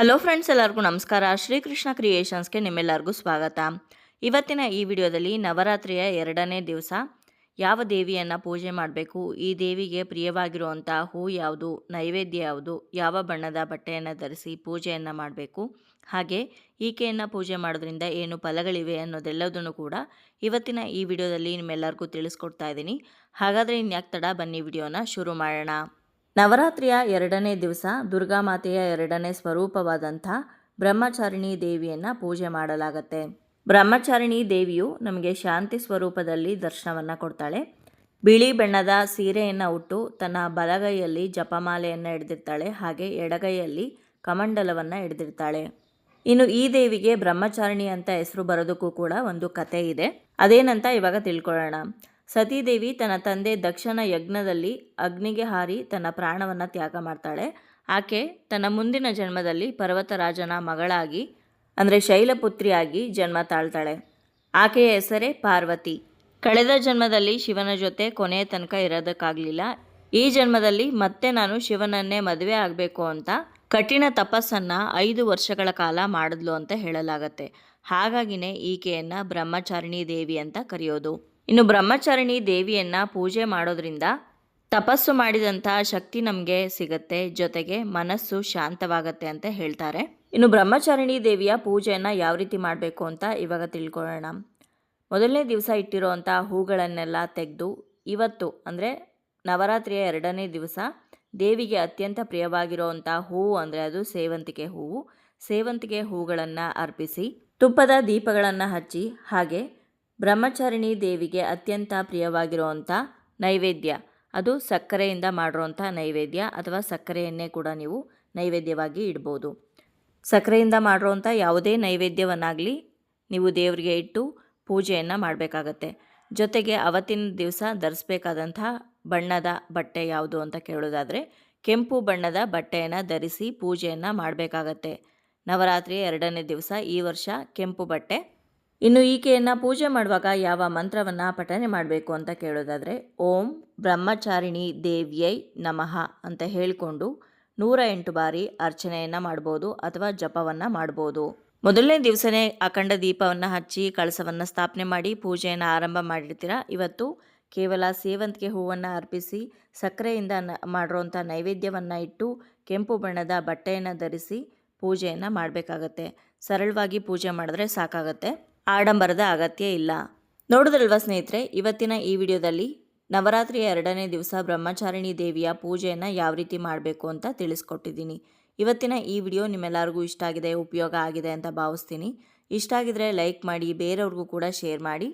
Hello friends ಎಲ್ಲರಿಗೂ ನಮಸ್ಕಾರ. ಶ್ರೀಕೃಷ್ಣ ಕ್ರಿಯೇಷನ್ಸ್ಗೆ ನಿಮ್ಮೆಲ್ಲರಿಗೂ ಸ್ವಾಗತ. ಇವತ್ತಿನ ಈ ವಿಡಿಯೋದಲ್ಲಿ ನವರಾತ್ರಿಯ ಎರಡನೇ ದಿವಸ. ಯಾವ ದೇವಿಯನ್ನು ಪೂಜೆ ಮಾಡಬೇಕು, ಈ ದೇವಿಗೆ ಪ್ರಿಯವಾಗಿರುವಂಥ ಹೂ ಯಾವುದು, ನೈವೇದ್ಯ ಯಾವುದು, ಯಾವ ಬಣ್ಣದ ಬಟ್ಟೆಯನ್ನು ಧರಿಸಿ ಪೂಜೆಯನ್ನು ಮಾಡಬೇಕು, ಹಾಗೆ ಈಕೆಯನ್ನು ಪೂಜೆ ಮಾಡೋದ್ರಿಂದ ಏನು ಫಲಗಳಿವೆ ಅನ್ನೋದೆಲ್ಲದನ್ನು ಕೂಡ ಇವತ್ತಿನ ಈ ವಿಡಿಯೋದಲ್ಲಿ ನಿಮ್ಮೆಲ್ಲರಿಗೂ ತಿಳಿಸ್ಕೊಡ್ತಾ ಇದ್ದೀನಿ. ಹಾಗಾದರೆ ಇನ್ಯಾಕೆ ತಡ ಬನ್ನಿ ವಿಡಿಯೋನ ಶುರು ಮಾಡೋಣ. ನವರಾತ್ರಿಯ ಎರಡನೇ ದಿವಸ ದುರ್ಗಾಮಾತೆಯ ಎರಡನೇ ಸ್ವರೂಪವಾದಂಥ ಬ್ರಹ್ಮಚಾರಿಣಿ ದೇವಿಯನ್ನು ಪೂಜೆ ಮಾಡಲಾಗತ್ತೆ. ಬ್ರಹ್ಮಚಾರಿಣಿ ದೇವಿಯು ನಮಗೆ ಶಾಂತಿ ಸ್ವರೂಪದಲ್ಲಿ ದರ್ಶನವನ್ನು ಕೊಡ್ತಾಳೆ. ಬಿಳಿ ಬಣ್ಣದ ಸೀರೆಯನ್ನು ಉಟ್ಟು ತನ್ನ ಬಲಗೈಯಲ್ಲಿ ಜಪಮಾಲೆಯನ್ನು ಹಿಡಿದಿರ್ತಾಳೆ ಹಾಗೆ ಎಡಗೈಯಲ್ಲಿ ಕಮಂಡಲವನ್ನು ಹಿಡಿದಿರ್ತಾಳೆ ಇನ್ನು ಈ ದೇವಿಗೆ ಬ್ರಹ್ಮಚಾರಿಣಿ ಅಂತ ಹೆಸರು ಬರೋದಕ್ಕೂ ಕೂಡ ಒಂದು ಕತೆ ಇದೆ. ಅದೇನಂತ ಇವಾಗ ತಿಳ್ಕೊಳ್ಳೋಣ. ಸತೀದೇವಿ ತನ್ನ ತಂದೆ ದಕ್ಷನ ಯಜ್ಞದಲ್ಲಿ ಅಗ್ನಿಗೆ ಹಾರಿ ತನ್ನ ಪ್ರಾಣವನ್ನು ತ್ಯಾಗ ಮಾಡ್ತಾಳೆ. ಆಕೆ ತನ್ನ ಮುಂದಿನ ಜನ್ಮದಲ್ಲಿ ಪರ್ವತರಾಜನ ಮಗಳಾಗಿ, ಅಂದರೆ ಶೈಲಪುತ್ರಿಯಾಗಿ ಜನ್ಮ ತಾಳ್ತಾಳೆ. ಆಕೆಯ ಹೆಸರೇ ಪಾರ್ವತಿ. ಕಳೆದ ಜನ್ಮದಲ್ಲಿ ಶಿವನ ಜೊತೆ ಕೊನೆಯ ತನಕ ಇರೋದಕ್ಕಾಗಲಿಲ್ಲ. ಈ ಜನ್ಮದಲ್ಲಿ ಮತ್ತೆ ನಾನು ಶಿವನನ್ನೇ ಮದುವೆ ಆಗಬೇಕು ಅಂತ ಕಠಿಣ ತಪಸ್ಸನ್ನು ಐದು ವರ್ಷಗಳ ಕಾಲ ಮಾಡಿದ್ಲು ಅಂತ ಹೇಳಲಾಗತ್ತೆ. ಹಾಗಾಗಿನೇ ಈಕೆಯನ್ನು ಬ್ರಹ್ಮಚಾರಿಣಿ ದೇವಿ ಅಂತ ಕರೆಯೋದು. ಇನ್ನು ಬ್ರಹ್ಮಚಾರಿಣಿ ದೇವಿಯನ್ನ ಪೂಜೆ ಮಾಡೋದ್ರಿಂದ ತಪಸ್ಸು ಮಾಡಿದಂಥ ಶಕ್ತಿ ನಮಗೆ ಸಿಗತ್ತೆ, ಜೊತೆಗೆ ಮನಸ್ಸು ಶಾಂತವಾಗತ್ತೆ ಅಂತ ಹೇಳ್ತಾರೆ. ಇನ್ನು ಬ್ರಹ್ಮಚಾರಿಣಿ ದೇವಿಯ ಪೂಜೆಯನ್ನು ಯಾವ ರೀತಿ ಮಾಡಬೇಕು ಅಂತ ಇವಾಗ ತಿಳ್ಕೊಳ್ಳೋಣ. ಮೊದಲನೇ ದಿವಸ ಇಟ್ಟಿರೋವಂಥ ಹೂಗಳನ್ನೆಲ್ಲ ತೆಗೆದು ಇವತ್ತು ಅಂದರೆ ನವರಾತ್ರಿಯ ಎರಡನೇ ದಿವಸ ದೇವಿಗೆ ಅತ್ಯಂತ ಪ್ರಿಯವಾಗಿರುವಂಥ ಹೂವು ಅಂದರೆ ಅದು ಸೇವಂತಿಗೆ ಹೂವು. ಸೇವಂತಿಗೆ ಹೂಗಳನ್ನು ಅರ್ಪಿಸಿ ತುಪ್ಪದ ದೀಪಗಳನ್ನು ಹಚ್ಚಿ ಹಾಗೆ ಬ್ರಹ್ಮಚಾರಿಣಿ ದೇವಿಗೆ ಅತ್ಯಂತ ಪ್ರಿಯವಾಗಿರುವಂಥ ನೈವೇದ್ಯ. ಅದು ಸಕ್ಕರೆಯಿಂದ ಮಾಡಿರುವಂಥ ನೈವೇದ್ಯ ಅಥವಾ ಸಕ್ಕರೆಯನ್ನೇ ಕೂಡ ನೀವು ನೈವೇದ್ಯವಾಗಿ ಇಡ್ಬೋದು. ಸಕ್ಕರೆಯಿಂದ ಮಾಡಿರುವಂಥ ಯಾವುದೇ ನೈವೇದ್ಯವನ್ನಾಗಲಿ ನೀವು ದೇವರಿಗೆ ಇಟ್ಟು ಪೂಜೆಯನ್ನು ಮಾಡಬೇಕಾಗತ್ತೆ. ಜೊತೆಗೆ ಅವತ್ತಿನ ದಿವಸ ಧರಿಸ್ಬೇಕಾದಂಥ ಬಣ್ಣದ ಬಟ್ಟೆ ಯಾವುದು ಅಂತ ಕೇಳೋದಾದರೆ, ಕೆಂಪು ಬಣ್ಣದ ಬಟ್ಟೆಯನ್ನು ಧರಿಸಿ ಪೂಜೆಯನ್ನು ಮಾಡಬೇಕಾಗತ್ತೆ. ನವರಾತ್ರಿಯ ಎರಡನೇ ದಿವಸ ಈ ವರ್ಷ ಕೆಂಪು ಬಟ್ಟೆ ಇನ್ನು ಈಕೆಯನ್ನು ಪೂಜೆ ಮಾಡುವಾಗ ಯಾವ ಮಂತ್ರವನ್ನು ಪಠನೆ ಮಾಡಬೇಕು ಅಂತ ಕೇಳೋದಾದರೆ, ಓಂ ಬ್ರಹ್ಮಚಾರಿಣಿ ದೇವ್ಯೈ ನಮಃ ಅಂತ ಹೇಳಿಕೊಂಡು ನೂರ ಎಂಟು ಬಾರಿ ಅರ್ಚನೆಯನ್ನು ಮಾಡ್ಬೋದು ಅಥವಾ ಜಪವನ್ನು ಮಾಡ್ಬೋದು. ಮೊದಲನೇ ದಿವಸನೇ ಅಖಂಡ ದೀಪವನ್ನು ಹಚ್ಚಿ ಕಳಸವನ್ನು ಸ್ಥಾಪನೆ ಮಾಡಿ ಪೂಜೆಯನ್ನು ಆರಂಭ ಮಾಡಿರ್ತೀರಾ? ಇವತ್ತು ಕೇವಲ ಸೇವಂತಿಗೆ ಹೂವನ್ನು ಅರ್ಪಿಸಿ ಸಕ್ಕರೆಯಿಂದ ನ ಮಾಡಿರೋಂಥ ನೈವೇದ್ಯವನ್ನು ಇಟ್ಟು ಕೆಂಪು ಬಣ್ಣದ ಬಟ್ಟೆಯನ್ನು ಧರಿಸಿ ಪೂಜೆಯನ್ನು ಮಾಡಬೇಕಾಗತ್ತೆ. ಸರಳವಾಗಿ ಪೂಜೆ ಮಾಡಿದ್ರೆ ಸಾಕಾಗತ್ತೆ. ಆಡಂಬರದ ಅಗತ್ಯ ಇಲ್ಲ. ನೋಡಿದ್ರಲ್ವ ಸ್ನೇಹಿತರೆ, ಇವತ್ತಿನ ಈ ವಿಡಿಯೋದಲ್ಲಿ ನವರಾತ್ರಿಯ ಎರಡನೇ ದಿವಸ ಬ್ರಹ್ಮಚಾರಿಣಿ ದೇವಿಯ ಪೂಜೆಯನ್ನು ಯಾವ ರೀತಿ ಮಾಡಬೇಕು ಅಂತ ತಿಳಿಸ್ಕೊಟ್ಟಿದ್ದೀನಿ. ಇವತ್ತಿನ ಈ ವಿಡಿಯೋ ನಿಮ್ಮೆಲ್ಲರಿಗೂ ಇಷ್ಟ ಆಗಿದೆ, ಉಪಯೋಗ ಆಗಿದೆ ಅಂತ ಭಾವಿಸ್ತೀನಿ. ಇಷ್ಟ ಆಗಿದ್ರೆ ಲೈಕ್ ಮಾಡಿ, ಬೇರೆಯವ್ರಿಗೂ ಕೂಡ ಶೇರ್ ಮಾಡಿ.